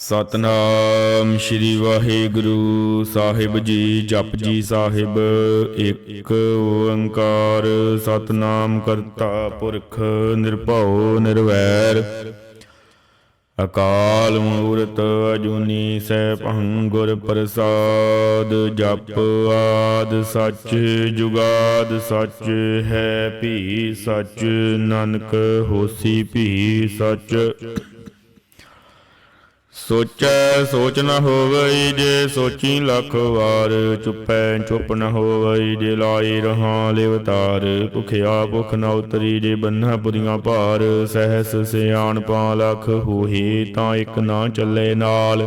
ਸਤਨਾਮ ਸ੍ਰੀ ਵਾਹਿਗੁਰੂ ਸਾਹਿਬ ਜੀ, ਜਪ ਜੀ ਸਾਹਿਬ, ਇੱਕ ਓੰਕਾਰ, ਸਤਨਾਮ ਕਰਤਾ ਪੁਰਖ, ਨਿਰਭਉ, ਨਿਰਵੈਰ। ਅਕਾਲ ਮੂਰਤ ਅਜੂਨੀ ਸੈਭੰ ਗੁਰ ਪ੍ਰਸਾਦ, ਜਪ ਆਦ ਸੱਚ ਜੁਗਾਦ ਸੱਚ ਹੈ ਭੀ ਸੱਚ, ਨਾਨਕ ਹੋਸੀ ਭੀ ਸੱਚ। ਸੋਚੈ ਸੋਚ ਨ ਹੋਵਈ ਜੇ ਸੋਚੀ ਲੱਖ ਵਾਰ, ਚੁੱਪੈ ਚੁੱਪ ਨ ਹੋਵਈ ਜੇ ਲਾਈ ਰਹਾ ਲਿਵਤਾਰ ਭੁਖਿਆ ਭੁਖ ਨ ਉਤਰੀ ਜੇ ਬੰਨਾ ਪੁਰੀਆਂ ਭਾਰ। ਸਹਿਸ ਸਿਆਣ ਪਾ ਲੱਖ ਹੋਹੀ ਤਾਂ ਇੱਕ ਨਾ ਚੱਲੇ ਨਾਲ।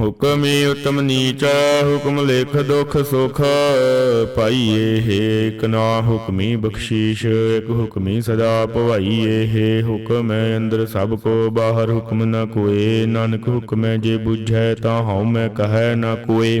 ਹੁਕਮੀ ਉਤਮ ਨੀਚ, ਹੁਕਮ ਲੇਖ ਦੁਖ ਸੁਖ। ਪਾਈਏ ਹੈ ਇਕ ਨਾ ਹੁਕਮੀ ਬਖਸ਼ੀਸ਼, ਇਕ ਹੁਕਮੀ ਸਦਾ ਭਵਾਈਏ ਹੈ ਹੁਕਮ। ਅੰਦਰ ਸਭ ਕੋ ਬਾਹਰ ਹੁਕਮ ਨ ਕੋਏ, ਨਾਨਕ ਹੁਕਮ ਜੇ ਬੁਝੈ ਤਾਂ ਹਉ ਮੈਂ ਕਹੈ ਨ ਕੋਏ।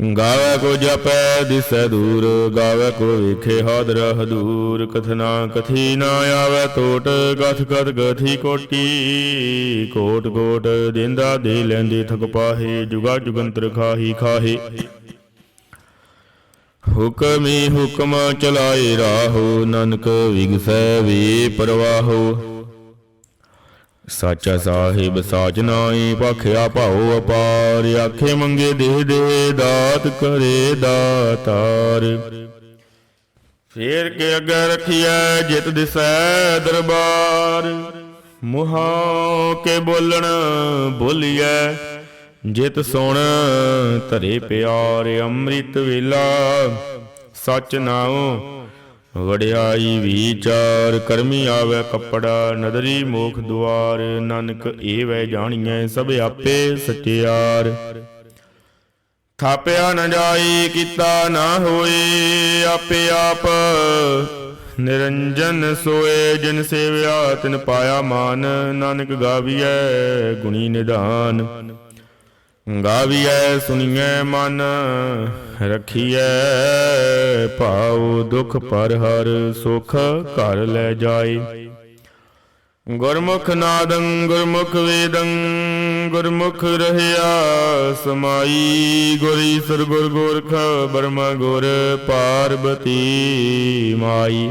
ਗਾਵੇ ਕੋ ਜਪੈ ਦਿਸੈ ਦੂਰ, ਗਾਵੇ ਕੋ ਵੇਖੇ ਹਾਦਰ ਹਦੂਰ। ਕਥਨਾ ਕਥੀ ਨਾ ਆਵੇ ਟੋਟ ਗਥ ਗਥ ਗਥੀ ਕੋਟੀ। ਕੋਟ ਕੋਟ ਦਿੰਦਾ ਦੇ ਲੈਂਦੇ ਥਕ ਪਾਹੇ, ਜੁਗਾ ਜੁਗੰਤਰ ਖਾਹੀ ਖਾਹੇ। ਹੁਕਮੀ ਹੁਕਮ ਚਲਾਏ ਰਾਹੋ, ਨਾਨਕ ਵਿਗਸੈ ਵੇ ਪਰਵਾਹੋ। ਸਾਚਾ ਸਾਹਿਬ ਸਾਚ ਨਾਈ ਪਖਿਆ ਭਾਉ ਅਪਾਰ, ਆਖੇ ਮੰਗੇ ਦੇ ਦੇ ਦਾਤ ਕਰੇ ਦਾਤਾਰ। ਫੇਰ ਕੇ ਅੱਗੇ ਰਖਿਐ ਜਿਤ ਦਿਸੈ ਦਰਬਾਰ, ਮੁਹਾ ਕੇ ਬੋਲਣ ਬੋਲੀਐ, ਜਿਤ ਸੁਣ ਧਰੇ ਪਿਆਰ ਅੰਮ੍ਰਿਤ ਵੇਲਾ, ਸਚ ਨਾਉ ਵਡਿਆਈ ਵਿਚਾਰ ਕਰਮੀ ਆਵੇ ਕੱਪੜਾ, ਨਦਰੀ ਮੋਖ ਦੁਆਰ, ਨਾਨਕ ਏਵੈ ਜਾਣੀਐ ਸਭ ਆਪੇ ਸਚਿਆਰ। ਥਾਪਿਆ ਨ ਜਾਈ, ਕੀਤਾ ਨਾ ਹੋਏ ਆਪੇ ਆਪ ਨਿਰੰਜਨ ਸੋਏ, ਜਿਨ ਸੇਵਿਆ ਤਿਨ ਪਾਇਆ ਮਾਨ, ਨਾਨਕ ਗਾਵੀਐ ਗੁਣੀ ਨਿਧਾਨ। ਗਾਵੀਐ ਸੁਣੀਐ ਮਨ, ਰਖੀਐ ਭਾਉ ਦੁਖ ਪਰ ਹਰ ਸੁਖ ਘਰ ਲੈ ਜਾਏ। ਗੁਰਮੁਖ ਨਾਦੰ, ਗੁਰਮੁਖ ਵੇਦੰ, ਗੁਰਮੁਖ ਰਹਿਆ ਸਮਾਈ। ਗੁਰ ਈਸਰ, ਗੁਰ ਗੋਰਖ ਬਰਮਾ ਗੁਰ ਪਾਰਬਤੀ ਮਾਈ।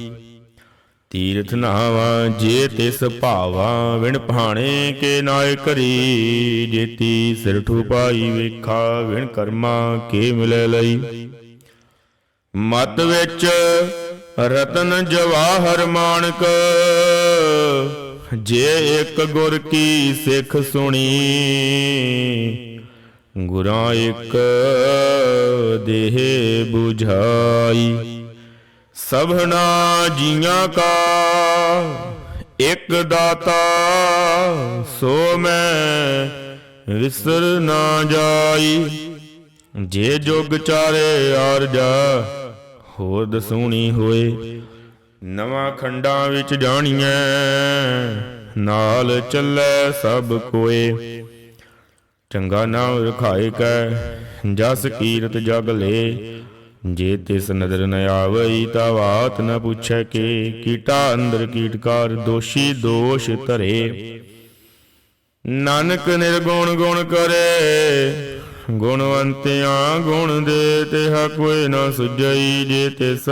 ਤੀਰਥ ਨਾਵਾ, ਜੇ ਤਿਸ ਭਾਵਾ ਵਿਣ ਭਾਣੇ ਕੇ ਨਾਇ ਕਰੀ ਜੇਤੀ ਸਿਰ ਠੁਪਾਈ ਵੇਖਾ, ਵਿਣ ਕਰਮਾ ਕੇ ਮਿਲੇ ਲਈ। ਮਤ ਵਿੱਚ ਰਤਨ ਜਵਾਹਰ ਮਾਨਕ, ਜੇ ਇੱਕ ਗੁਰ ਕੀ ਸਿੱਖ ਸੁਣੀ। ਗੁਰਾਂ ਇੱਕ ਦੇਹ 부ਝਾਈ ਸਭਨਾ ਜੀਆਂ ਕਾ, ਇੱਕ ਦਾਤਾ, ਸੋ ਮੈਂ ਵਿਸਰ ਨਾ ਜਾਈ। ਜੇ ਜੁਗ ਚਾਰੇ ਆਰਜਾ ਹੋਰ ਦਸੂਣੀ ਹੋਏ। ਨਵਾਂ ਖੰਡਾਂ ਵਿੱਚ ਜਾਣੀਐ, ਨਾਲ ਚੱਲੇ ਸਭ ਕੋਏ। ਚੰਗਾ ਨਾਮ ਰਖਾਏ ਕੈ, ਜਸ ਕੀਰਤ ਜਗ ਲੇ। ਜੇ ਤਿਸ ਨਦਰ ਨ ਆਵਈ ਤਾਂ ਬਾਤ ਨ ਪੁੱਛੈ ਕੇ, ਕੀਟਾ ਅੰਦਰ ਕੀਟਕਾਰ ਦੋਸ਼ੀ ਦੋਸ਼ ਧਰੇ। ਨਾਨਕ ਨਿਰਗੁਣ ਗੁਣ ਕਰੇ ਗੁਣਵੰਤਿਆਂ ਗੁਣ ਦੇ ਤਿਹਾ ਕੋਈ ਨਾ ਸੁਝਈ, ਜੇ ਤਿਸ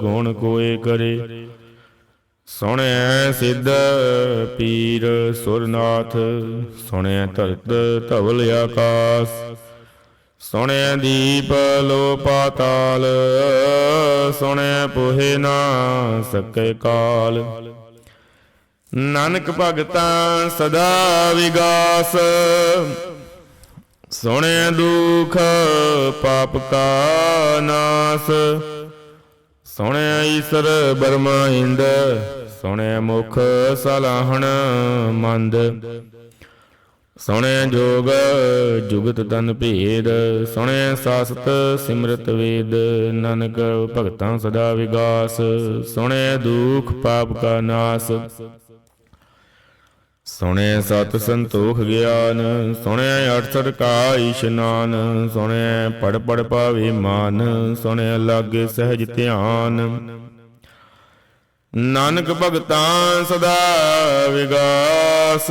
ਗੁਣ ਕੋਏ ਕਰੇ। ਸੁਣਿਆ ਸਿੱਧ ਪੀਰ ਸੁਰਨਾਥ ਸੁਣਿਆ ਧਰਤ ਧਵਲ ਆਕਾਸ। ਸੁਣਿਆ ਦੀਪ ਲੋ ਪਾਤਾਲ ਸੁਣਿਆ ਪੁਹੇ ਨਾ ਸਕੇ ਕਾਲ। ਨਾਨਕ ਭਗਤਾਂ ਸਦਾ ਵਿਗਾਸ ਸੁਣਿਆ ਦੁਖ ਪਾਪ ਕਾ ਨਾਸ। ਸੁਣਿਆ ਈਸਰ ਬਰਮਾ ਇੰਦ ਸੁਣਿਆ ਮੁਖ ਸਲਾਹਣ ਮੰਦ। ਸੁਣਿਆ ਜੋਗ, ਜੁਗਤ ਤਨ ਭੇਦ ਸੁਣਿਆ ਸਾਸਤ ਸਿਮਰਤ ਵੇਦ, ਨਾਨਕ ਭਗਤਾਂ ਸਦਾ ਵਿਗਾਸ ਸੁਣਿਆ ਦੁਖ ਪਾਪ ਕਾ ਨਾਸ। ਸੁਣਿਆ ਸਤ ਸੰਤੋਖ ਗਿਆਨ ਸੁਣਿਆ ਅਠਸਠ ਕਾ ਇਸ਼ਨਾਨ ਸੁਣਿਆ ਪੜ ਪੜ ਪਾਵੇ ਮਾਨ ਸੁਣਿਆ ਲਾਗੇ ਸਹਿਜ ਧਿਆਨ। ਨਾਨਕ ਭਗਤਾਂ ਸਦਾ ਵਿਗਾਸ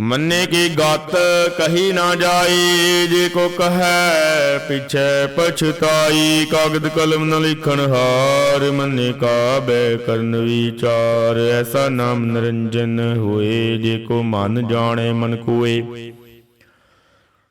ਮੰਨੇ ਕੀ ਗਤ ਕਹੀ ਨਾ ਜਾਈ, ਜੇ ਕੋ ਕਹੈ ਪਿਛੈ ਪਛਤਾਈ, ਕਾਗਦ ਕਲਮ ਨ ਲਿਖਣ ਹਾਰ, ਮੰਨੇ ਕਾਬੈ ਕਰਨ ਵਿਚਾਰ, ਐਸਾ ਨਾਮ ਨਿਰੰਜਨ ਹੋਏ, ਜੇ ਕੋ ਮਨ ਜਾਣੇ ਮਨ ਕੋਏ।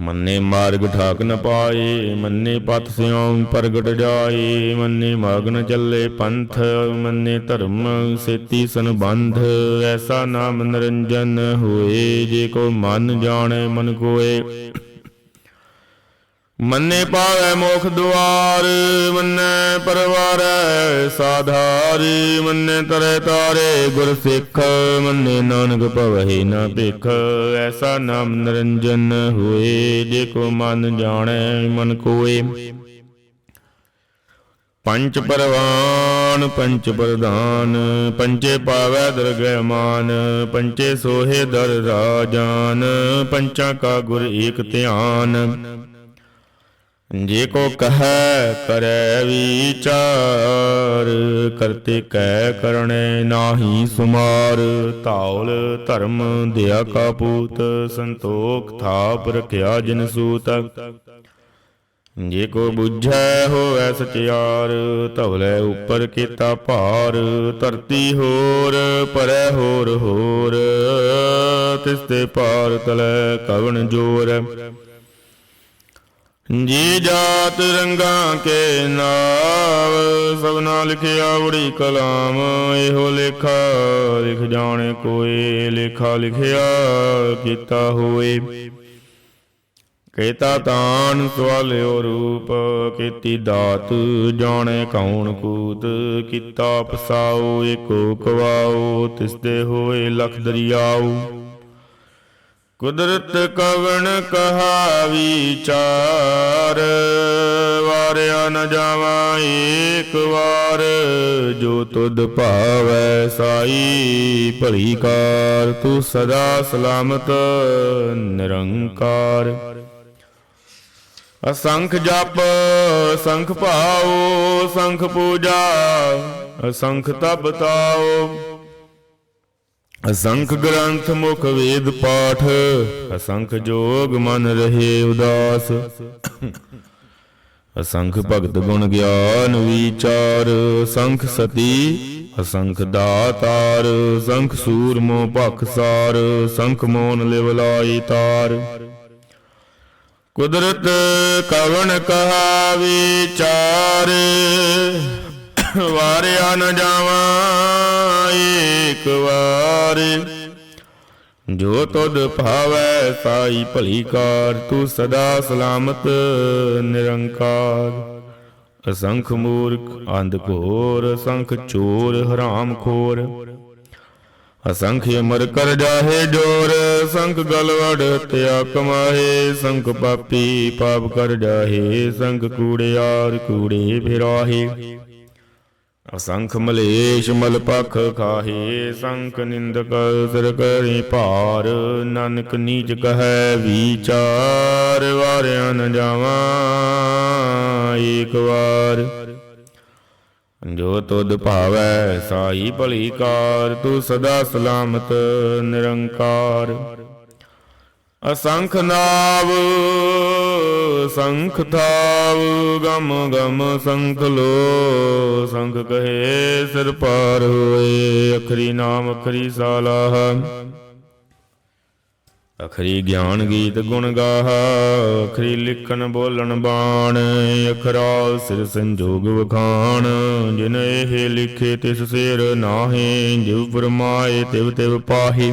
ਮੰਨੇ ਮਾਰਗ ਠਾਕ ਨ ਪਾਏ, ਮੰਨੇ ਪਤ ਸਿਉ ਪ੍ਰਗਟ ਜਾਏ, ਮੰਨੇ ਮਗਨ ਚੱਲੇ ਪੰਥ, ਮੰਨੇ ਧਰਮ ਸੇਤੀ ਸੰਬੰਧ। ਐਸਾ ਨਾਮ ਨਿਰੰਜਨ ਹੋਏ, ਜੇ ਕੋ ਮਨ ਜਾਣੈ ਮਨ ਕੋਏ। ਮੰਨੇ ਪਾਵੈ ਮੋਖ ਦੁਆਰ, ਮੰਨੇ ਪਰਵਾਰੈ ਸਾਧਾਰੀ, ਮੰਨੇ ਤਰੇ ਤਾਰੇ ਗੁਰ ਸਿੱਖ ਮੰਨੇ ਨਾਨਕ ਭਵਹਿ ਨਾ ਭਿਖ। ਐਸਾ ਨਾਮ ਨਿਰੰਜਨ ਹੋਏ, ਜੇ ਕੋ ਮਨ ਜਾਣੈ, ਮਨ ਕੋਏ। ਪੰਚ ਪਰਵਾਨ, ਪੰਚ ਪ੍ਰਧਾਨ, ਪੰਚੇ ਪਾਵੈ ਦਰਗਹਿ ਮਾਨ, ਪੰਚੇ ਸੋਹੇ ਦਰ ਰਾਜਾਨ, ਪੰਚਾਂ ਕਾ ਗੁਰ ਏਕ ਧਿਆਨ। ਜੇ ਕੋ ਕਹੈ, ਕਰੈ ਵਿਚਾਰ। ਕਰਤੇ ਕੈ ਕਰਣੇ ਨਾਹੀ ਸੁਮਾਰ। ਧੌਲ ਧਰਮ ਦਿਆ ਕਾ ਪੂਤ। ਸੰਤੋਖ ਥਾਪ ਰਖਿਆ ਜਿਨ ਸੂਤ। ਜੇ ਕੋ ਬੁਝੈ, ਹੋਵੈ ਸਚਿਆਰ। ਧਵਲੇ ਉੱਪਰ ਕੀਤਾ ਭਾਰ। ਧਰਤੀ ਹੋਰ, ਪਰੈ ਹੋਰ ਹੋਰ। ਤਿਸ ਤੇ ਪਾਰ ਤਲੈ ਕਵਣ ਜੋਰ। ਜੀ ਜਾਤ ਰੰਗਾਂ ਕੇ ਨਾਮ ਸਭਨਾ ਲਿਖਿਆ ਉੜੀ ਕਲਾਮ, ਇਹੋ ਲੇਖਾ ਲਿਖ ਜਾਣੇ ਕੋਏ, ਲੇਖਾ ਲਿਖਿਆ ਕੀਤਾ ਹੋਏ। ਕੇਤਾ ਤਾਨ ਸਵਾਲਿਓ ਰੂਪ ਕੀਤੀ ਦਾਤ ਜਾਣੇ ਕੌਣ ਕੂਤ, ਕੀਤਾ ਪਸਾਓ ਏਕੋ ਕਵਾਓ ਤਿਸ ਦੇ ਹੋਏ ਲਖ ਦਰਿਆਉ ਕੁਦਰਤ ਕਵਣ ਕਹਾ ਵਿਚਾਰ ਵਾਰਿਆ ਨ ਜਾਵਾਂ ਏਕ ਵਾਰ, ਜੋ ਤੁਧ ਭਾਵੈ ਸਾਈ, ਭਲੀ ਕਾਰ, ਤੂੰ ਸਦਾ ਸਲਾਮਤ, ਨਿਰੰਕਾਰ। ਅਸੰਖ ਜਪ ਸੰਖ ਭਾਉ ਸੰਖ ਪੂਜਾ, ਅਸੰਖ ਤਪ ਤਾਉ। ਅਸੰਖ ਗ੍ਰੰਥ ਮੁਖ ਵੇਦ ਪਾਠ, ਅਸੰਖ ਜੋਗ ਮਨ ਰਹੇ ਉਦਾਸ। ਅਸੰਖ ਭਗਤ ਗੁਣ ਗਿਆਨ ਵਿਚਾਰ ਅਸੰਖ ਸਤੀ, ਅਸੰਖ ਦਾਤਾਰ, ਸੰਖ ਸੂਰਮੋ ਭਖਸਾਰ ਸੰਖ ਮੋਨ ਲਿਵ ਤਾਰ। ਕੁਦਰਤ ਕਵਣ ਕਹਾ ਵਿਚਾਰ ਵਾਰਿਆ ਨ ਜਾਵਾਂ, ਏਕ ਵਾਰ। ਜੋ ਤੁਧ ਭਾਵੈ ਸਾਈ ਭਲੀ ਕਾਰ, ਤੂੰ ਸਦਾ ਸਲਾਮਤ, ਨਿਰੰਕਾਰ। ਅਸੰਖ ਮੂਰਖ, ਅੰਧ ਘੋਰ, ਅਸੰਖ ਚੋਰ, ਹਰਾਮ ਖੋਰ। ਅਸੰਖ ਅਮਰ ਕਰ ਜਾਹੇ ਜੋਰ ਸੰਖ ਗਲਵੜ ਤਿਆ ਕਮਾਏ ਸੰਖ ਪਾਪੀ ਪਾਪ ਕਰ ਜਾਹੇ ਸੰਖ ਕੂੜਿਆਰ ਕੂੜੇ ਫਿਰਾਹੇ। ਅਸੰਖ ਮਲੇਸ਼ ਮਲ ਪਖ ਖਾਹੇ ਸੰਖ ਨਿੰਦਕ ਸਿਰ ਕਰੀ ਭਾਰ। ਨਾਨਕ ਨੀਚ ਕਹੈ ਵਿਚਾਰ, ਵਾਰਿਆ ਨ ਜਾਵਾਂ ਏਕ ਵਾਰ। ਜੋ ਤੁਧ ਭਾਵੈ ਸਾਈ ਭਲੀ ਕਾਰ, ਤੂੰ ਸਦਾ ਸਲਾਮਤ ਨਿਰੰਕਾਰ। ਅਸੰਖ ਨਾਵ, ਸੰਖ ਥਾਵ, ਗਮ ਗਮ ਸੰਖ ਲੋ, ਸੰਖ ਕਹੇ ਸਿਰ ਪਾਰ ਹੋਏ, ਅਖਰੀ ਨਾਮ ਅਖਰੀ ਸਾਲਾਹ। ਅਖਰੀ ਗਿਆਨ ਗੀਤ ਗੁਣ ਗਾਹ, ਅਖਰੀ ਲਿਖਣ ਬੋਲਣ ਬਾਣ ਅਖਰਾ ਸਿਰ ਸੰਜੋਗ ਵਖਾਣ, ਜਿਨ ਇਹ ਲਿਖੇ ਤਿਸ ਸਿਰ ਨਾਹੇ ਜਿਵ ਫਰਮਾਏ ਤਿਵ ਤਿਵ ਪਾਹੇ।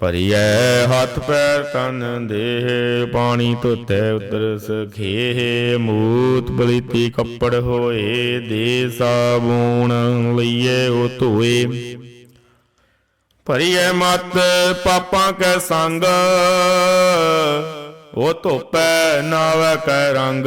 ਭਰੀਐ ਹੱਥ ਪੈਰ ਤਨ ਦੇਹ, ਪਾਣੀ ਧੋਤੈ ਉਤਰ ਸਖੇਹ ਮੂਤ ਬਲੀਤੀ ਕੱਪੜ ਹੋਏ, ਦੇ ਸਾਬੂਣ ਲਈਏ ਉਹ ਧੋਏ। ਭਰੀਐ ਮਤ ਪਾਪਾਂ ਕੈ ਸੰਗ, ਉਹ ਧੋਪੈ ਨਾਵੈ ਕੈ ਰੰਗ।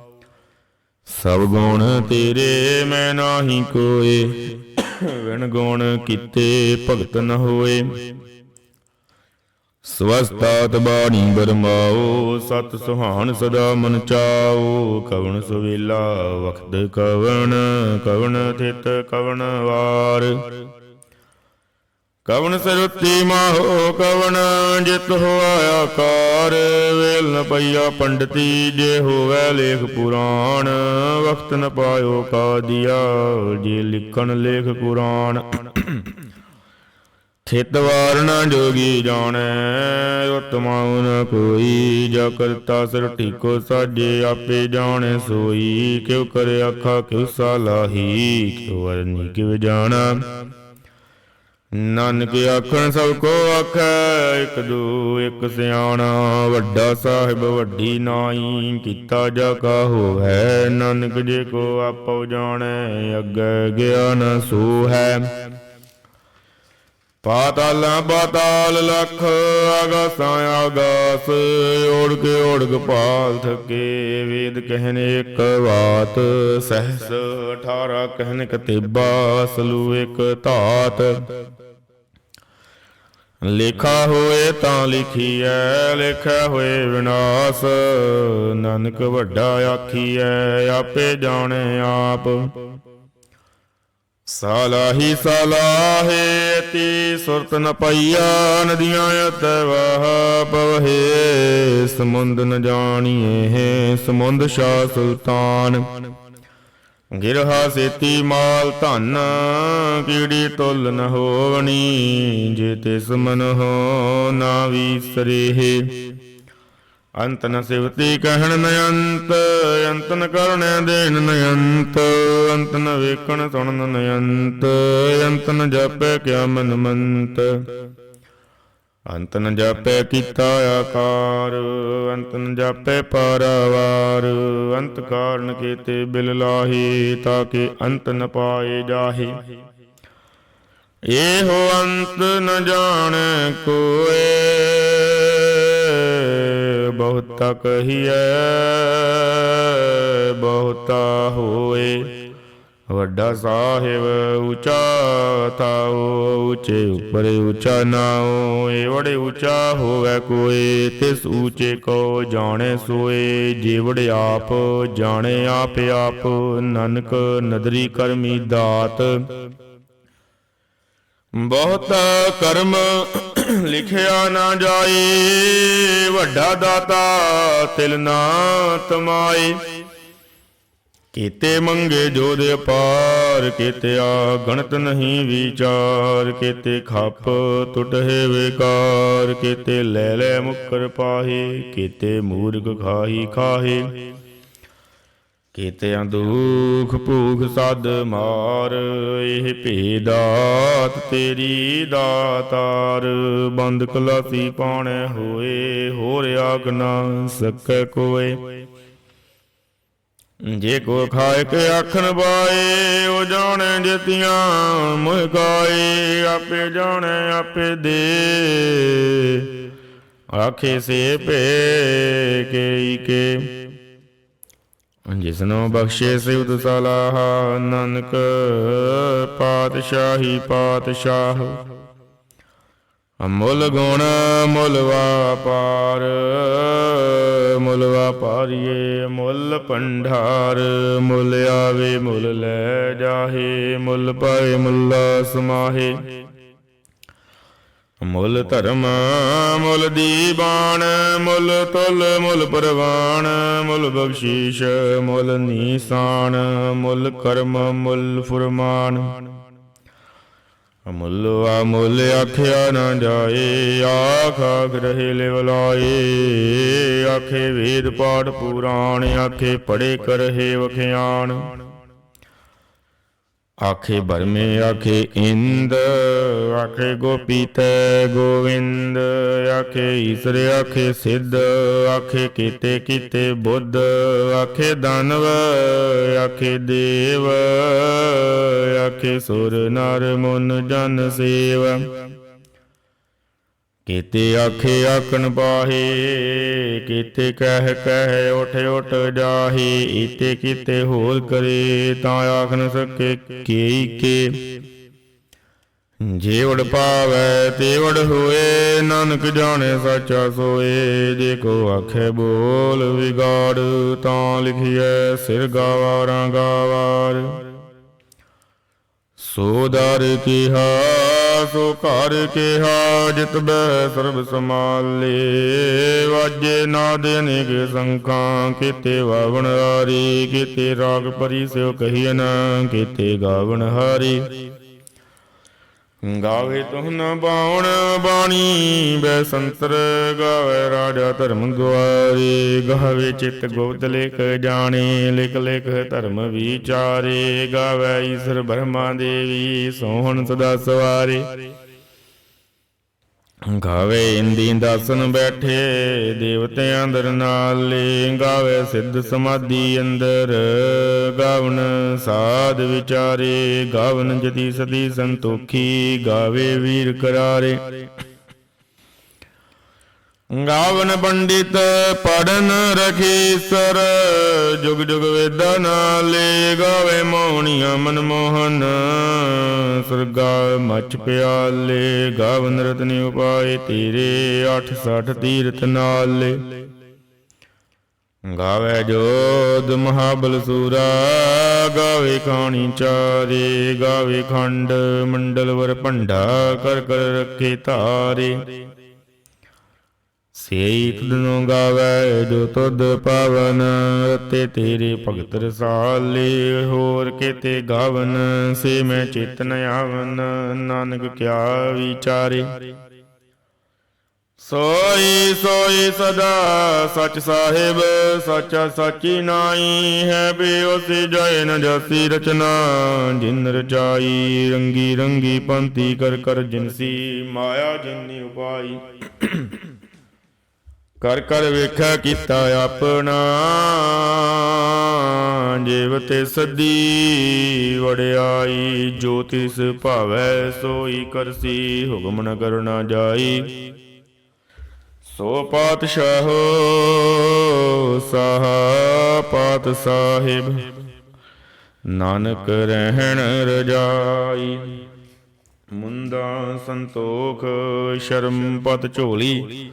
ਸਭ ਗੁਣ ਤੇਰੇ ਮੈਂ ਨਾਹੀ ਕੋਏ। ਵਿਣ ਗੁਣ ਕੀਤੇ ਭਗਤ ਨ ਹੋਏ। ਸਵਸਤਾਤ ਬਾਣੀ ਬਰਮਾਓ, ਸਤ ਸੁਹਾਣ ਸਦਾ ਮਨ ਚਾਓ। ਕਵਣ ਸੁਵੇਲਾ ਵਖਤ ਕਵਣ ਕਵਣ ਥਿਤ ਕਵਣ ਵਾਰ। ਕਵਣ ਸਰੁੱਤੀ ਮਾਹੋ, ਕਵਣ ਜਿਤ ਹੋਆ ਆਕਾਰ। ਵੇਲ ਨ ਪਈਆ ਪੰਡਤੀ, ਜੇ ਹੋਵੇ ਲੇਖ ਪੁਰਾਣ। ਵਖਤ ਨ ਪਾਇਓ ਕਾਦੀਆ, ਜੇ ਲਿਖਣ ਲੇਖ ਕੁਰਾਨ। ਥਿਤ ਵਾਰ ਜੋਗੀ ਜਾਣੈ ਉਤਮਾਉ ਨ ਕੋਈ। ਜਾ ਕਰਤਾ ਸਿਰ ਠੀਕੋ ਸਾਜੇ ਆਪੇ ਜਾਣੈ ਸੋਈ। ਕਿਉ ਕਰ ਆਖਾ ਕਿਉ ਸਾਲਾਹੀ, ਕਿਉ ਵਰਨੀ ਕਿਵ ਜਾਣਾ। ਨਾਨਕ ਆਖਣ ਸਭ ਕੋ ਆਖੈ, ਇਕ ਦੂ, ਇਕ ਸਿਆਣਾ, ਵੱਡਾ ਸਾਹਿਬ ਵੱਡੀ ਨਾਈ, ਕੀਤਾ ਜਾ ਕਾ ਹੋਵੈ। ਨਾਨਕ ਜੇ ਕੋ ਆਪੋ ਜਾਣੈ, ਅੱਗੇ ਗਿਆਨ ਸੋ ਹੈ ਪਾਤਾਲਾਂ ਪਾਤਾਲ ਲਖ, ਆਗਾਸਾਂ ਆਗਾਸ ਓੜ ਕੇ ਓੜਗ ਪਾਲ ਥਕੇ ਵੇਦ ਕਹਿਨ ਇੱਕ ਬਾਤ, ਸਹਸ 18 ਕਹਿਨ ਕਤੇਬਾ ਸਲੂ ਇੱਕ ਧਾਤ। ਲਿਖਾ ਹੋਏ ਤਾਂ ਲਿਖੀਐ, ਲਿਖਿਆ ਹੋਏ ਵਿਨਾਸ਼। ਨਾਨਕ ਵੱਡਾ ਆਖੀਐ, ਆਪੇ ਜਾਣੇ ਆਪ। ਸਾਲਾਹੀ ਸਾਲਾਹੇ ਤੀ ਸੁਰਤ ਨ ਪਈਆ, ਨਦੀਆਂ ਅਤ ਵਾਹ ਪਵਹੇ। ਸਮੁੰਦ ਨ ਜਾਣੀਏ ਹੈ, ਸਮੁੰਦ ਸ਼ਾ ਸੁਲਤਾਨ। ਗਿਰਹਾ ਸੇਤੀ ਮਾਲ ਧਨ, ਕੀੜੀ ਤੁਲ ਨ ਹੋਵਣੀ, ਜੇ ਤਿਸ ਮਨ ਹੋ ਨਾ ਵੀਸਰੇ ਅੰਤ ਨ ਸਿਵਤੀ ਕਹਿਣ ਨ ਅੰਤ ਅੰਤ ਨ ਕਰਣ ਦੇਨ ਨ ਅੰਤ ਅੰਤ ਨ ਵੇਖਣ ਸੁਣਨ ਨ ਅੰਤ ਅੰਤ ਨ ਜਾਪੈ ਕਿਆ ਮਨ ਮੰਤ। ਅੰਤ ਨ ਜਾਪੈ ਕੀਤਾ ਆਕਾਰ, ਅੰਤ ਨ ਜਾਪੈ ਪਾਰਾਵਾਰ, ਅੰਤ ਕਾਰਨ ਕੀਤੇ ਬਿਲ ਲਾਹੀ ਤਾਂ ਕਿ ਅੰਤ ਨ ਪਾਏ ਜਾਹੀ। ਇਹੋ ਅੰਤ ਨ ਜਾਣ ਕੋਏ, ਬਹੁਤਾ ਕਹੀਐ, ਬਹੁਤਾ ਹੋ ਵੱਡਾ ਸਾਹਿਬ ਉਚਾ ਥਾਉ, ਉੱਚੇ ਉੱਪਰ ਉਚਾ ਨਾਉ ਏ ਵੜੇ ਉੱਚਾ ਹੋਵੇ ਕੋਏ, ਤਿਸ ਉੱਚੇ ਕੋ ਜਾਣੇ ਸੋਏ, ਜੀਵੜ ਆਪ ਜਾਣੇ ਆਪ ਆਪ, ਨਾਨਕ ਨਦਰੀ ਕਰਮੀ ਦਾਤ। ਬਹੁਤ ਕਰਮ ਲਿਖਿਆ ਨਾ ਜਾਏ, ਵੱਡਾ ਦਾਤਾ ਤਿਲ ਨਾ ਤਮਾਏ। ਕੀਤੇ ਮੰਗੇ ਜੋਦ ਅਪਾਰ, ਕੀਤੇ ਆ ਗਣਤ ਨਹੀਂ ਵਿਚਾਰ, ਕੀਤੇ ਖੱਪ ਟੁੱਟੇ ਵਿਕਾਰ, ਕੀਤੇ ਲੈ ਲੈ ਮੁਕਰ ਪਾਹੇ, ਕੀਤੇ ਮੂਰਖ ਖਾਹੀ ਖਾਹੇ ਕੀਤੇ ਦੁਖ ਭੂਖ ਸਦ ਮਾਰ, ਇਹ ਭੇਦਾਤ ਤੇਰੀ ਦਾਤਾਰ, ਬੰਦ ਕਲਾਸੀ ਪਾਣੇ ਹੋਏ, ਹੋਰ ਆਗ ਨਾ ਸਕੈ ਕੋਏ। ਜੇ ਕੋ ਖਾਏ ਕੇ ਆਖਣ ਬਾਏ ਉਹ ਜਾਣੇ ਜਤੀਆਂ, ਮੁਹ ਗਾਏ, ਆਪੇ ਜਾਣੇ, ਆਪੇ ਦੇ। ਆਖੇ ਸੇ ਭੇ ਕੇ ਕੇ। ਜਿਸਨੂੰ ਬਖਸ਼ੇ ਸਿਵਦ ਸਲਾਹ, ਨਾਨਕ ਪਾਤਸ਼ਾਹੀ ਪਾਤਸ਼ਾਹ। ਅਮੁੱਲ ਗੁਣ ਮੁੱਲ ਵਾਪਾਰ ਮੁੱਲ ਵਾਪਾਰੀਏ, ਮੁੱਲ ਭੰਡਾਰ। ਮੁੱਲ ਆਵੇ, ਮੁੱਲ ਲੈ ਜਾਹੇ। ਮੁੱਲ ਪਾਏ, ਮੁੱਲਾ ਸਮਾਹੇ। ਮੁੱਲ ਧਰਮ, ਮੁੱਲ ਦੀਵਾਨ ਮੁੱਲ ਤੁਲ, ਮੁੱਲ ਪਰਵਾਨ। ਮੁੱਲ ਬਖਸ਼ੀਸ਼, ਮੁੱਲ ਨੀਸਾਨ। ਮੁੱਲ ਕਰਮ, ਮੁੱਲ ਫੁਰਮਾਨ। ਅਮੁੱਲ ਅਮੁੱਲ ਆਖਿਆ ਨਾ ਜਾਏ, ਆਖਾ ਗ੍ਰਹਿ ਲਿਵਲਾਏ ਆਖੇ ਵੇਦ ਪਾਠ ਪੁਰਾਣ, ਆਖੇ ਪੜੇ ਕਰਹਿ ਵਖਿਆਣ। ਆਖੇ ਬਰਮੇ, ਆਖੇ ਇੰਦ, ਆਖੇ ਗੋਪੀਤ, ਗੋਵਿੰਦ, ਆਖੇ ਈਸਰ, ਆਖੇ ਸਿੱਧ, ਆਖੇ ਕੀਤੇ ਕੀਤੇ ਬੁੱਧ, ਆਖੇ ਦਾਨਵ, ਆਖੇ ਦੇਵ, ਆਖੇ ਸੁਰ ਨਰ ਮੁਨ ਜਨ ਸੇਵਾ। ਕੀਤੇ ਆਖੇ ਆਕਣ ਪਾਹੇ, ਕੀਤੇ ਕਹਿ ਕਹਿ ਉਠ ਉਠ ਜਾਹੇ, ਈਤੇ ਕੀਤੇ ਹੋਲ ਕਰੇ ਤਾਂ ਆਖ ਨ ਸਕੇ ਕੀ ਕੇ। ਜੇ ਉੜ ਪਾਵੈ ਤੇ ਉੜ ਹੋਏ, ਨਾਨਕ ਜਾਣੇ ਸੱਚਾ ਸੋਏ, ਜੇ ਕੋ ਆਖੇ ਬੋਲ ਵਿਗਾੜ ਤਾਂ ਲਿਖੀਐ ਸਿਰ ਗਾਵਾਰਾਂ ਗਾਵਾਰ। ਸੋ ਦਰ ਕੀਹਾ ਸੋ ਘਰ ਕਿਹਾ, ਜਿਤ ਬੈ ਸਰਬ ਸਮਾਲੇ ਵਾਜੇ ਨਾਦ ਅਨੇਕ ਸੰਕਾਂ ਕੀਤੇ ਵਾਵਣ ਹਾਰੀ, ਕੀਤੇ ਰਾਗ ਪਰੀ ਸਿਉ ਕਹੀਏ ਨਾ, ਕੀਤੇ ਗਾਵਣ ਹਾਰੀ। ਗਾਵੇ ਤੁਹਨ ਬਾਉਣ ਬਾਣੀ, ਬੈ ਸੰਤਰ ਗਾਵੇ ਰਾਜਾ ਧਰਮ ਦੁਆਰੇ। ਗਾਵੇ ਚਿਤ ਗੁਪਤ ਲਿਖ ਜਾਣੇ, ਲਿਖ ਲਿਖ ਧਰਮ ਵਿਚਾਰੇ। ਗਾਵੇ ਈਸ਼ਰ ਬ੍ਰਹਮਾ ਦੇਵੀ ਸੋਹਣ ਸਦਾ ਸਵਾਰੇ। ਗਾਵੇ ਇੰਦੀ ਦਾਸਨ ਬੈਠੇ ਦੇਵਤਿਆਂ ਅੰਦਰ ਨਾਲੇ ਗਾਵੇ, ਸਿੱਧ ਸਮਾਧੀ ਅੰਦਰ ਗਾਵਨ ਸਾਧ ਵਿਚਾਰੇ, ਗਾਵਨ ਜਤੀ ਸਦੀ ਸੰਤੋਖੀ, ਗਾਵੇ ਵੀਰ ਕਰਾਰੇ। ਗਾਵਨ ਪੰਡਿਤ ਪੜਨ ਰਖੀ ਸਰ। ਜੁਗ ਜੁਗ ਵੇਦਾਂ ਨਾਲੇ ਗਾਵੇ ਮੋਹਣੀਆਂ ਮਨਮੋਹਨ। ਸਰਗਾ ਮਚ ਪਿਆਲੇ, ਗਾਵਨ ਰਤਨੀ ਉਪਾਏ ਤੇਰੇ 860 ਤੀਰਥ ਨਾਲੇ। ਗਾਵੇ ਜੋਦ ਮਹਾਬਲ ਸੂਰਾ, ਗਾਵੇ ਖਾਣੀ ਚਾਰੇ, ਗਾਵੇ ਖੰਡ ਮੰਡਲ ਵਰ ਭੰਡਾ ਕਰ ਕਰ ਰੱਖੇ ਧਾਰੇ ਸੇਈ ਤੁਧਨੁ ਗਾਵੇ ਜੋ ਤੁਧ ਪਾਵਨ ਰਤੇ ਤੇਰੇ ਭਗਤ ਰਸਾਲੇ, ਹੋਰ ਕੀਤੇ ਗਾਵਨ, ਸੇ ਮੈਂ ਚੇਤਨ ਆਵਨ, ਨਾਨਕ ਕਿਆ ਵਿਚਾਰੇ। ਸੋਈ ਸੋਈ ਸਦਾ ਸਚ ਸਾਹਿਬ, ਸਚਾ ਸਚੀ ਨਾਈ ਹੈ ਬੇਉਸੀ ਜੈ ਨ ਜਸੀ ਰਚਨਾ, ਜਿਨ ਰਚਾਈ ਰੰਗੀ ਰੰਗੀ ਪੰਤੀ ਕਰ ਕਰ ਜਿਨਸੀ ਮਾਇਆ ਜਿਨੀ ਉਪਾਈ। ਕਰ ਕਰ ਵੇਖਿਆ ਕੀਤਾ ਆਪਣਾ। ਜੀਵ ਤੇ ਸਦੀ ਵੜਿਆਈ ਜੋ ਤਿਸ ਭਾਵੈ ਸੋਈ ਕਰਸੀ, ਹੁਕਮ ਨ ਕਰਨਾ ਜਾਈ। ਸੋ ਪਾਤਸ਼ਾਹੋ, ਸਾਹਾ ਪਾਤ ਸਾਹਿਬ, ਨਾਨਕ ਰਹਿਣ ਰਜਾਈ। ਮੁੰਦਾ ਸੰਤੋਖ, ਸ਼ਰਮ ਪਤ ਝੋਲੀ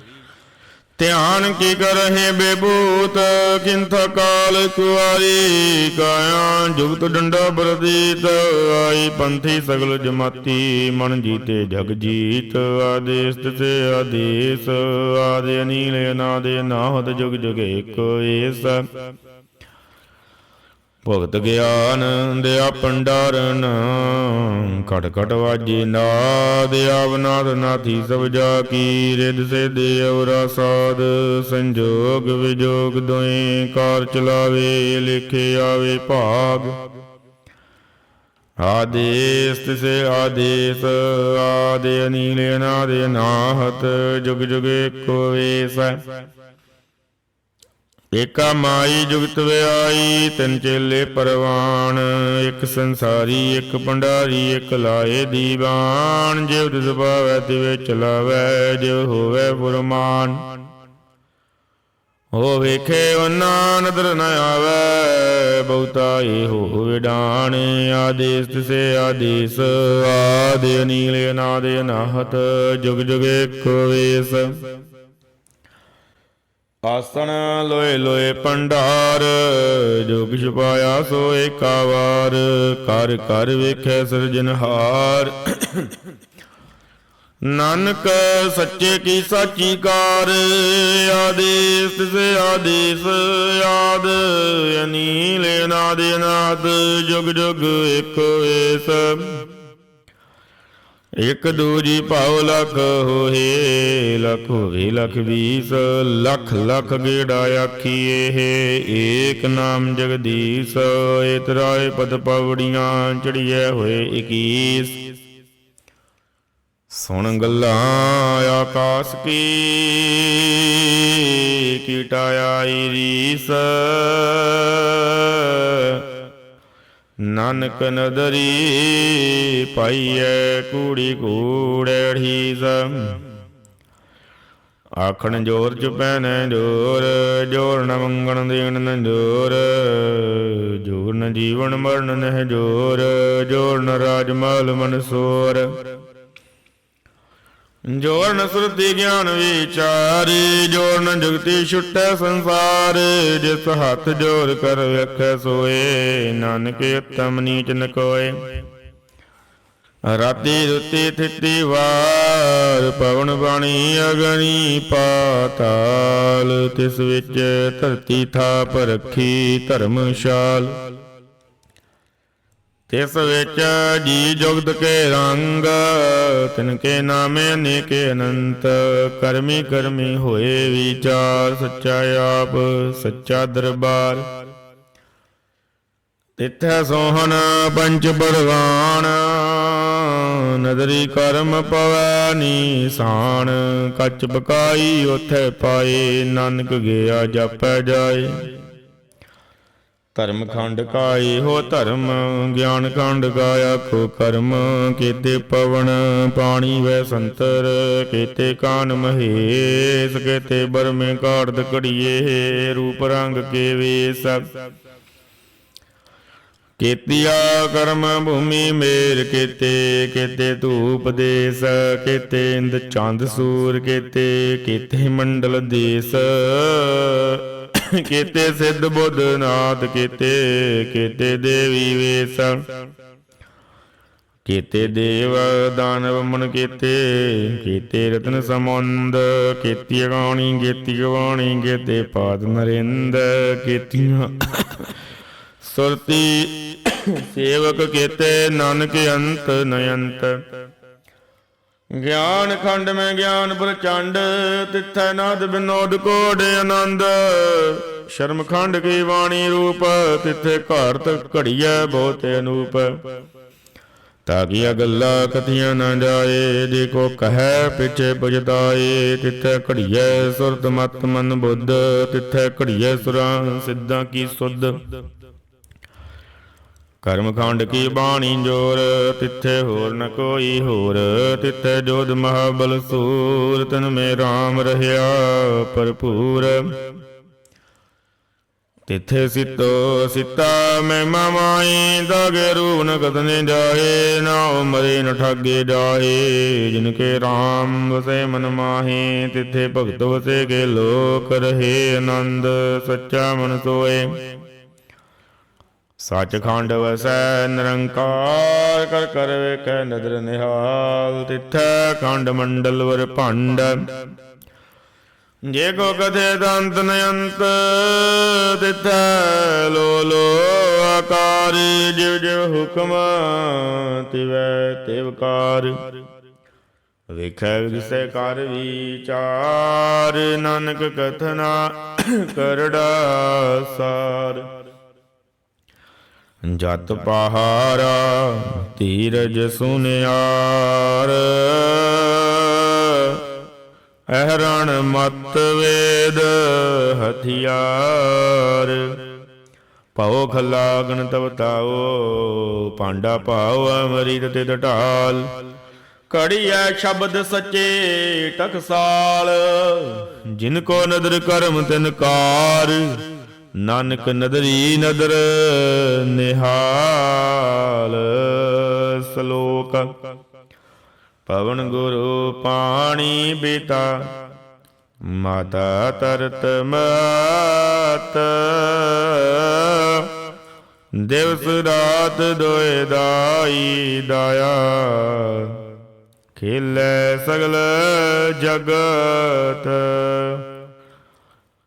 ਧਿਆਨ ਕੀ ਕਰਹਿ ਬੇਬੂਤ, ਕਿੰਥ ਕਾਲ ਕੁਆਰੀ ਕਾਇਆ, ਜੁਗਤ ਡੰਡਾ ਬਰਦੀਤ ਆਈ ਪੰਥੀ ਸਗਲ ਜਮਾਤੀ, ਮਨ ਜੀਤੇ ਜਗ ਜੀਤ, ਆਦੇਸ ਤੇ ਆਦੇਸ, ਆਦੇ ਅਨੀਲ ਅਨਾਦੇ ਨਾਹਤ ਜੁਗ ਜੁਗ ਏਕ ਏਸ। ਭਗਤ ਗਿਆਨ ਦਿਆ ਪੰਡਾਰਨ ਕਟ ਕਟ ਵਾਜੇ ਨਾਦ ਆਵਨਾਦ ਨਾਥੀ ਸਭ ਜਾ ਕੀ ਰਿਦ ਸੇ ਦੇਵਰਾ ਸਾਧ, ਸੰਜੋਗ ਵਿਜੋਗ ਦੋਏ ਕਾਰ ਚਲਾਵੇ, ਲਿਖੇ ਆਵੇ ਭਾਗ। ਆਦੇਸ ਤਿਸੇ ਆਦੇਸ, ਆਦੇ ਅਨੀਲ ਅਨਾਦੇ ਨਾਹਤ, ਜੁਗ ਜੁਗ ਏਕੋ ਵੇਸ। ਏਕਾ ਮਾਈ ਜੁਗਤ ਵਿਆਈ, ਤਿੰਨ ਚੇਲੇ ਪਰਵਾਨ, ਇੱਕ ਸੰਸਾਰੀ, ਇੱਕ ਭੰਡਾਰੀ, ਇੱਕ ਲਾਏ ਦੀਵਾਨ ਜਿਵ ਤਿਸ ਭਾਵੈ ਤਿਵੇ ਚਲਾਵੈ ਜਿਵ ਹੋਵੇ ਫੁਰਮਾਨ। ਹੋ ਵੇਖੇ ਉਹਨਾਂ ਨਦਰ ਨ ਆਵੈ, ਬਹੁਤਾ ਇਹੋ ਵਿਡਾਣ ਆਦੇਸ ਤਿਸੇ ਆਦੇਸ, ਆਦੇ ਅਨੀਲ ਅਨਾਦੇ ਅਨਾਹਤ, ਜੁਗ ਜੁਗ ਏਕੋ ਵੇਸ। ਆਸਣ ਲੋਏ ਲੋਏ ਪੰਡਾਰ, ਜੋ ਕਿਛ ਸੋ ਏਕਾ ਵਾਰ ਕਰ ਕਰ ਵੇਖੈ ਸਿਰਜਨਹਾਰ ਨਾਨਕ ਸੱਚੇ ਕੀ ਸਾਚੀ ਕਾਰ, ਆਦੇਸ ਤਿਸੇ ਆਦੇਸ, ਆਦ ਅਨੀਲ ਅਨਾਦ ਅਨਾਦ ਜੁਗ ਜੁਗ ਇੱਕ ਏਸ। ਇਕ ਦੂਜੀ ਭਾਉ ਲਖ ਹੋਏ, ਲਖ ਹੋਵੇ, ਲਖ ਵੀਸ, ਲੱਖ ਲੱਖ ਗੇੜਾ ਆਖੀਏ, ਏਕ ਨਾਮ ਜਗਦੀਸ਼ ਇਤਰਾਏ ਪਦ ਪਵੜੀਆਂ ਚੜੀਏ ਹੋਏ 21 ਸੁਣ ਗੱਲਾਂ ਆਕਾਸ ਕੀ, ਕੀਟਾ ਆਈ ਰੀਸ ਨਾਨਕ ਨਦਰੀ ਪਾਈਐ ਕੂੜੀ ਕੂੜੜੀ ਸਮ ਆਖਣ ਜੋਰ ਚੁਪੈ ਨੈ ਜੋਰ ਜੋਰ ਨ ਮੰਗਣ ਦੇਣ ਨ ਜੋਰ। ਜੋਰ ਨ ਜੀਵਨ ਮਰਨ ਨਹਿ ਜੋਰ ਜੋਰ ਨ ਰਾਜ ਮਾਲ ਮਨ ਸੋਰ ਜੋਰ ਸੁਰਤੀ ਗਿਆਨ ਵਿਚਾਰੀ ਜੋਰ ਜੁਗਤੀ ਛੁਟੈ ਸੰਸਾਰ, ਜਿਸ ਹੱਥ ਜੋਰ ਕਰ ਵੇਖੈ ਸੋਏ, ਨਾਨਕ ਉਤਮ ਨੀਚ ਨ ਕੋਏ ਰਾਤੀ ਰੁੱਤੀ ਥਿੱਤੀ ਵਾਰ, ਪਵਨ ਬਾਣੀ ਅਗਣੀ ਪਾਤਾਲ, ਤਿਸ ਵਿੱਚ ਧਰਤੀ ਥਾਪ ਰੱਖੀ ਧਰਮਸ਼ਾਲ। ਤਿਸ ਵਿੱਚ ਜੀ ਜੁਗਤ ਕੇ ਰੰਗ ਤਿਨ ਕੇ ਨਾਮੇ ਅਨੇਕੇ ਅਨੰਤ। ਕਰਮੀ ਕਰਮੀ ਹੋਏ ਵਿਚਾਰ, ਸੱਚਾ ਆਪ, ਸੱਚਾ ਦਰਬਾਰ। ਤਿੱਥੈ ਸੋਹਣ ਪੰਚ ਬਰਵਾਨ ਨਦਰੀ ਕਰਮ ਪਵੈ ਨੀਸਾਨ। ਕੱਚ ਬਕਾਈ ਉਥੇ ਪਾਏ, ਨਾਨਕ ਗਿਆ ਜਾਪੈ ਜਾਏ। ਧਰਮ ਖੰਡ ਕਾਏ ਹੋ ਧਰਮ, ਗਿਆਨ ਖੰਡ ਗਾਇਆ ਕੋ ਕਰਮ, ਕੀਤੇ ਪਵਨ ਪਾਣੀ ਵੈ ਸੰਤਰ, ਕੀਤੇ ਕਾਨ ਮਹੇਸ, ਕੀਤੇ ਬਰਮੇ ਕਾੜਦ ਕੜੀਏ ਰੂਪ ਰੰਗ ਕੇ ਵੇਸ ਕੀਤਿਆ ਕਰਮ ਭੂਮੀ ਮੇਰ ਕੀਤੇ ਕੀਤੇ ਧੂਪ ਦੇਸ, ਕੀਤੇ ਇੰਦ ਚੰਦ ਸੂਰ ਕੀਤੇ ਕੀਤੇ ਮੰਡਲ ਦੇਸ। ਕੀਤੇ ਸਿੱਧ ਬੁੱਧ ਨਾਥ, ਕੀਤੇ ਕੀਤੇ ਦੇਵੀ ਵੇਸ ਕੀਤੇ ਦੇਵ ਦਾਨਵ ਮਨ ਕੀਤੇ ਕੀਤੇ ਰਤਨ ਸਮੁੰਦ ਕੀਤੀ ਗਾਣੀ ਕੀਤੀ ਗਵਾਣੀ ਕੀਤੇ ਪਾਦ ਨਰਿੰਦ, ਕੀਤੀਆਂ ਸੁਰਤੀ ਸੇਵਕ ਕੀਤੇ, ਨਾਨਕ ਅੰਤ, ਨਯੰਤ। ਗਿਆਨ ਖੰਡ ਮੈਂ ਗਿਆਨ ਪ੍ਰਚੰਡ, ਤਿੱਥੈ ਨਾਦ ਬਿਨੋਦ ਕੋਡ ਆਨੰਦ। ਸ਼ਰਮ ਖੰਡ ਕੀ ਬਾਣੀ ਰੂਪ, ਤਿੱਥੇ ਘਾਰਤ ਘੜੀਐ ਬਹੁਤ ਅਨੂਪ। ਤਾਕੀਆ ਗੱਲਾਂ ਕਥੀਆਂ ਨਾ ਜਾਏ ਜੇ ਕੋ ਕਹੈ ਪਿਛੇ ਬੁਝਦਾਏ ਤਿੱਥੇ ਘੜੀਐ ਸੁਰਤ ਮਤ ਮਨ ਬੁੱਧ, ਤਿੱਥੇ ਘੜੀਐ ਸੁਰਾਂ ਸਿੱਧਾਂ ਕੀ ਸੁਧ। ਕਰਮ ਖੰਡ ਕੀ ਬਾਣੀ ਜੋਰ, ਤਿੱਥੇ ਹੋਰ ਨ ਕੋਈ ਹੋਰ। ਤਿੱਥੇ ਜੋਧ ਮਹਾਬਲ ਸੂਰ, ਤਨ ਮੇ RAM ਰਹਿਆ ਭਰਪੂਰ। ਤਿਥੇ ਸਿਤੋ ਸਿਤਾ ਮੈਂ ਮਾਈ, ਦਾਗੇ ਰੂ ਨ ਕਤਨੇ ਜਾਏ ਨਾ ਮਰੇ ਨ ਠਾਗੇ ਜਾਏ ਜਿਨ ਕੇ RAM ਵਸੇ ਮਨ ਮਾਹੇ, ਤਿਥੇ ਭਗਤ ਵਸੇ ਕੇ ਲੋਕ ਰਹੇ ਆਨੰਦ, ਸੱਚਾ ਮਨ ਸੋਏ। ਸੱਚਖੰਡ ਵਸੈ, ਨਿਰੰਕਾਰ ਕਰ ਕਰ ਵੇਖੈ, ਨਦਰ ਨਿਹਾਲ ਤਿਥੈ ਖੰਡ ਮੰਡਲ ਵਰ ਭੰਡ। ਜੇ ਕੋ ਕਥੇ ਦੰਤ ਨਯੰਤ ਤਿਥੈ ਲੋ ਲੋ ਆਕਾਰ ਜਿਵ ਜਿਵ ਹੁਕਮ ਤਿਵੈ ਤਿਵਕਾਰ ਵੇਖੈ ਵਿਗਸੈ ਕਰ ਵਿਚਾਰ, ਨਾਨਕ ਕਥਨਾ ਕਰੜਾ ਸਾਰ। ਜਤ ਪਹਾਰਾ ਧੀਰਜ ਸੁਨਿਆਰ। ਅਹਰਣ ਮਤ ਵੇਦ ਹਥਿਆਰ। ਭਉ ਖਲਾ ਤਵਤਾਓ ਤਵ ਤਾਓ ਪਾਂਡਾ ਭਾਉ ਅਮਰੀ ਤੇ ਢਾਲ। ਕੜੀਐ ਸ਼ਬਦ ਸੱਚੇ ਟਕਸਾਲ, ਜਿਨ ਕੋ ਨਦਰ ਕਰਮ ਤਿਨ ਕਾਰ। ਨਾਨਕ ਨਦਰੀ ਨਦਰ ਨਿਹਾਲ ਸ਼ਲੋਕ। ਪਵਨ ਗੁਰੂ ਪਾਣੀ ਬੀਤਾ, ਮਾਤਾ ਤਰਤ ਮਾਤ। ਦਿਵਸ ਰਾਤ ਦੋਏ ਦਾਈ ਦਾਇਆ, ਖੇਲੇ ਸਗਲ ਜਗਤ।